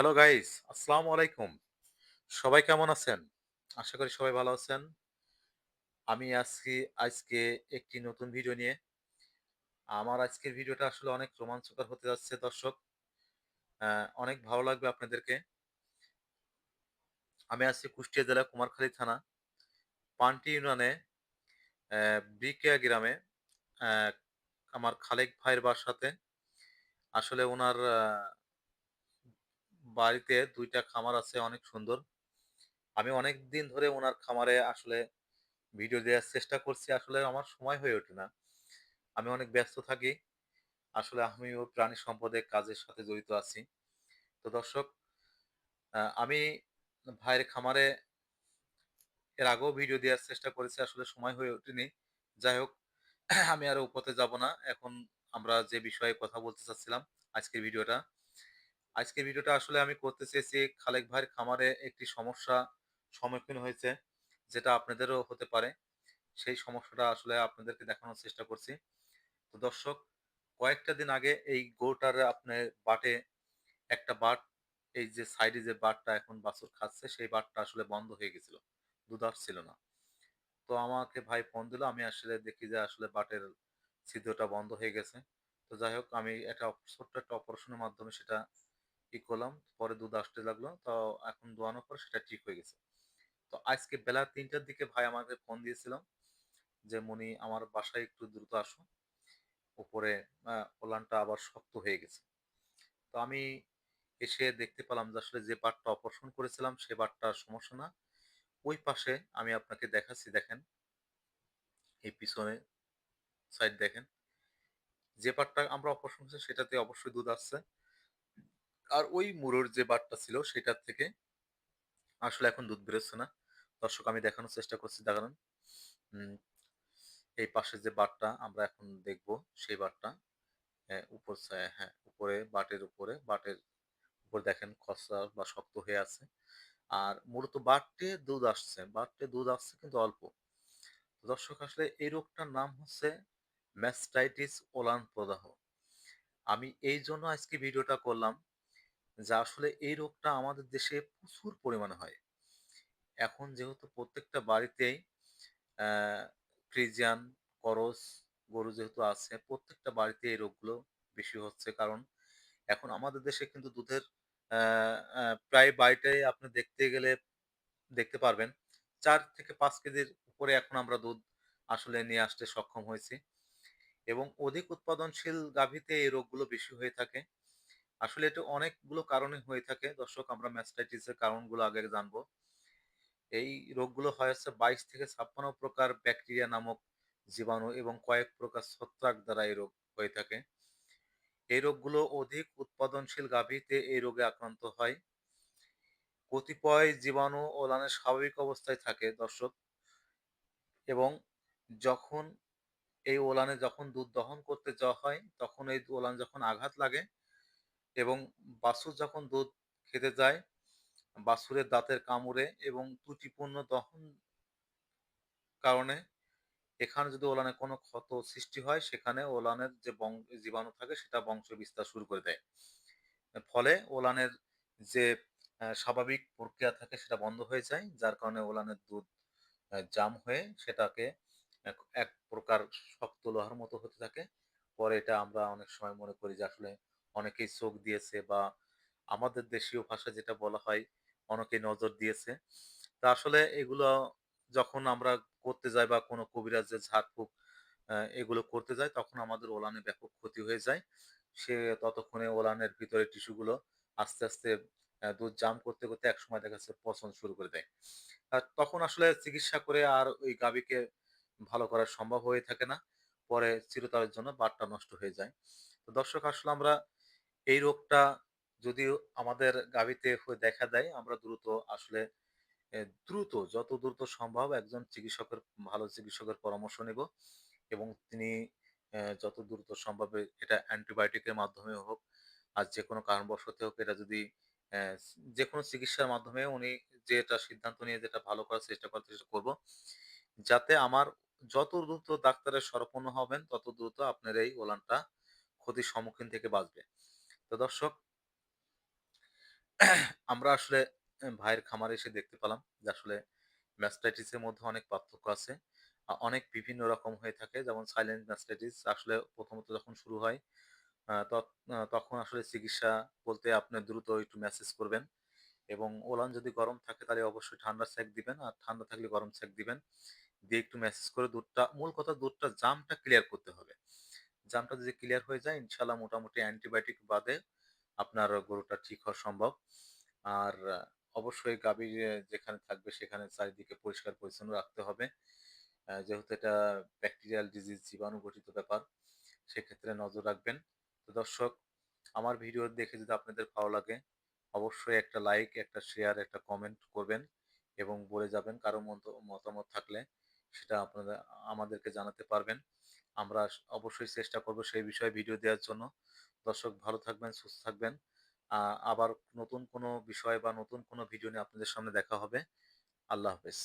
Hello guys আসসালামু আলাইকুম সবাই কেমন আছেন? আশা করি সবাই ভালো আছেন। আমি আজকে আজকে একটি নতুন ভিডিও নিয়ে। আমার আজকের ভিডিওটা আসলে অনেক রোমাঞ্চকর হতে যাচ্ছে, দর্শক। অনেক ভালো লাগবে আপনাদেরকে। আমি আছি কুষ্টিয়া জেলা কুমারখালী থানা, পান্টি ইউনিয়নে ব্রিকিয়া গ্রামে আমার খালেক ভাইয়ের বাসাতে। আসলে ওনার বাড়িতে দুইটা খামার আছে অনেক সুন্দর। আমি অনেক দিন ধরে ওনার খামারে আসলে ভিডিও দেওয়ার চেষ্টা করছি, আসলে আমার সময় হয়ে ওঠে না। আমি অনেক ব্যস্ত থাকি, আসলে আমিও প্রাণী সম্পদের কাজের সাথে জড়িত আছি। তো দর্শক আমি ভাইয়ের খামারে এর আগেও ভিডিও দেওয়ার চেষ্টা করেছি, আসলে সময় হয়ে ওঠেনি। যাই হোক, আমি আর উপথে যাব না। এখন আমরা যে বিষয়ে কথা বলতে চাচ্ছিলাম, আজকের ভিডিওটা আজকের ভিডিওটা আসলে আমি করতে চেয়েছি খালেক ভাইয়ের খামারে একটি সমস্যা সম্মুখীন হয়েছে, যেটা আপনাদেরও হতে পারে। সেই সমস্যাটা আসলে আপনাদেরকে দেখানোর চেষ্টা করছি। তো দর্শক, কয়েকটা দিন আগে এই গরুটার আপনার বাটে, একটা বাট, এই যে সাইডে যে বাটটা এখন বাছুর খাচ্ছে, সেই বাটটা আসলে বন্ধ হয়ে গেছিল দুধ আসছিল না। তো আমাকে ভাই ফোন দিল, আমি আসলে দেখি যে আসলে বাটের ছিদ্রটা বন্ধ হয়ে গেছে। তো যাই হোক, আমি একটা ছোট্ট একটা অপারেশনের মাধ্যমে সেটা ই করলাম পরে দুধ আসতে লাগল, তো এখন দোয়ানোর পর সেটা ঠিক হয়ে গেছে। তো আজকে বেলা তিনটার দিকে ভাই আমাকে ফোন দিয়েছিলাম যে মনি আমার বাসায় একটু দ্রুত আসো। উপরে ওলানটা আবার শক্ত হয়ে গেছে। তো আমি এসে দেখতে পেলাম যে, আসলে যে বারটা অপারেশন করেছিলাম, সে বারটার সমস্যা না। ওই পাশে আমি আপনাকে দেখাচ্ছি, দেখেন। এই পিছনে সাইড দেখেন। যে পাটটা আমরা অপারেশন করছি, সেটাতে অবশ্যই দুধ আসছে। আর ওই মুরোর যে বাটটা ছিল সেটার থেকে আসলে এখন দুধ বেরোচ্ছে না। দর্শক আমি দেখানোর চেষ্টা করছি দেখানোর উম, এই পাশে যে বাটটা আমরা এখন দেখব সেই বাটটা উপর হ্যাঁ উপরে বাটের উপরে বাটের উপর দেখেন খসা বা শক্ত হয়ে আছে। আর মূলত বাটে দুধ আসছে বাটে দুধ আসছে কিন্তু অল্প। দর্শক আসলে এই রোগটার নাম হচ্ছে ম্যাস্টাইটিস ওলান প্রদাহ। আমি এই জন্য আজকে ভিডিওটা করলাম যে আসলে এই রোগটা আমাদের দেশে প্রচুর পরিমাণে হয়। এখন যেহেতু প্রত্যেকটা বাড়িতেই ফ্রিজিয়ান, করস, গরু যেহেতু আছে, প্রত্যেকটা বাড়িতে এই রোগগুলো বেশি হচ্ছে। কারণ এখন আমাদের দেশে কিন্তু দুধের প্রায় বাড়িটাই আপনি দেখতে গেলে দেখতে পারবেন। চার থেকে পাঁচ কেজির উপরে এখন আমরা দুধ আসলে নিয়ে আসতে সক্ষম হয়েছি। এবং অধিক উৎপাদনশীল গাভীতে এই রোগগুলো বেশি হয়ে থাকে। আসলে এটা অনেকগুলো কারণে হয়ে থাকে। দর্শক, আমরা ম্যাস্টাইটিসের কারণগুলো আগে জানব। এই রোগগুলো হয় হচ্ছে বাইশ থেকে ছাপ্পান্ন প্রকার ব্যাকটেরিয়া নামক জীবাণু এবং কয়েক প্রকার ছত্রাক দ্বারা এই রোগ হয়ে থাকে। এই রোগগুলো অধিক উৎপাদনশীল গাভীতে এই রোগে আক্রান্ত হয়। কতিপয় জীবাণু ওলানের স্বাভাবিক অবস্থায় থাকে, দর্শক। এবং যখন এই ওলানে যখন দুধ দহন করতে যাওয়া হয়, তখন এই ওলান যখন আঘাত লাগে এবং বাছুর যখন দুধ খেতে যায়, বাছুরের দাঁতের কামড়ে এবং ত্রুটিপূর্ণ দহন কারণে এখানে যদি ওলানে কোনো ক্ষত সৃষ্টি হয়, সেখানে ওলানের যে জীবাণু থাকে সেটা বংশ বিস্তার শুরু করে দেয়। ফলে ওলানের যে স্বাভাবিক প্রক্রিয়া থাকে সেটা বন্ধ হয়ে যায়, যার কারণে ওলানের দুধ জাম হয়ে সেটাকে এক প্রকার শক্ত লোহার মতো হতে থাকে। পরে এটা আমরা অনেক সময় মনে করি যে আসলে অনেকেই চোখ দিয়েছে বা আমাদের দেশীয় ভাষায় যেটা বলা হয়, অনেকেই নজর দিয়েছে। তা আসলে এগুলো যখন আমরা করতে যাই বা কোনো কবিরাজের ঝাড়ফুঁক এগুলো করতে যাই, তখন আমাদের ওলানে ব্যাপক ক্ষতি হয়ে যায়। সে ততক্ষণে ওলানের ভিতরে টিস্যুগুলো আস্তে আস্তে দুধ জাম করতে করতে একসময় দেখা যাচ্ছে পচন শুরু করে দেয়। আর তখন আসলে চিকিৎসা করে আর ওই গাভীকে ভালো করা সম্ভব হয়ে থাকে না। পরে চিরতরের জন্য বাটটা নষ্ট হয়ে যায়। তো দর্শক, আসলে আমরা এই রোগটা যদিও আমাদের গাভীতে হয়ে দেখা দেয়, আমরা দ্রুত আসলে দ্রুত, যত দ্রুত সম্ভব একজন চিকিৎসকের, ভালো চিকিৎসকের পরামর্শ নেব এবং তিনি যত দ্রুত সম্ভব এটা অ্যান্টিবায়োটিকের মাধ্যমে হোক আর যে কোনো কারণবশত হোক এটা যদি যে কোনো চিকিৎসার মাধ্যমে উনি যেটা সিদ্ধান্ত নিয়ে যেটা ভালো করার চেষ্টা করার চেষ্টা করব, যাতে আমার যত দ্রুত ডাক্তারের শরণাপন্ন হবেন, তত দ্রুত আপনার এই ওলানটা ক্ষতির সম্মুখীন থেকে বাঁচবে। তো দর্শক, আমরা আসলে ভাইয়ের খামারে এসে দেখতে পেলাম যে আসলে ম্যাস্টাইটিসের মধ্যে অনেক পার্থক্য আছে। অনেক বিভিন্ন রকম হয়ে থাকে। যেমন সাইলেন্ট ম্যাস্টাইটিস আসলে প্রথমত যখন শুরু হয় তখন আসলে চিকিৎসা বলতে আপনি দ্রুত একটু ম্যাসেজ করবেন এবং ওলান যদি গরম থাকে তাহলে অবশ্যই ঠান্ডা সেক দিবেন। আর ঠান্ডা থাকলে গরম সেক দিবেন। দিয়ে একটু ম্যাসেজ করে দুধটা, মূল কথা দুধটা জামটা ক্লিয়ার করতে হবে। জামটা যদি ক্লিয়ার হয়ে যায় ইনশাআল্লাহ মোটামুটি অ্যান্টিবায়োটিক বাদে আপনার গরুটা ঠিক হওয়া সম্ভব। আর অবশ্যই গাভী যেখানে থাকবে সেখানে চারিদিকে পরিষ্কার পরিচ্ছন্ন রাখতে হবে। যেহেতু এটা ব্যাকটেরিয়াল ডিজিজ জীবাণু ঘটিত ব্যাপার, সেক্ষেত্রে নজর রাখবেন। তো দর্শক আমার ভিডিও দেখে যদি আপনাদের ভালো লাগে, অবশ্যই একটা লাইক, একটা শেয়ার, একটা কমেন্ট করবেন এবং বলে যাবেন কারও মতামত থাকলে সেটা আপনারা আমাদেরকে জানাতে পারবেন। আমরা অবশ্যই চেষ্টা করব সেই বিষয়ে ভিডিও দেওয়ার জন্য। দর্শক ভালো থাকবেন, সুস্থ থাকবেন। আবার নতুন কোনো বিষয় বা নতুন কোনো ভিডিও নিয়ে আপনাদের সামনে দেখা হবে। আল্লাহ হাফেজ।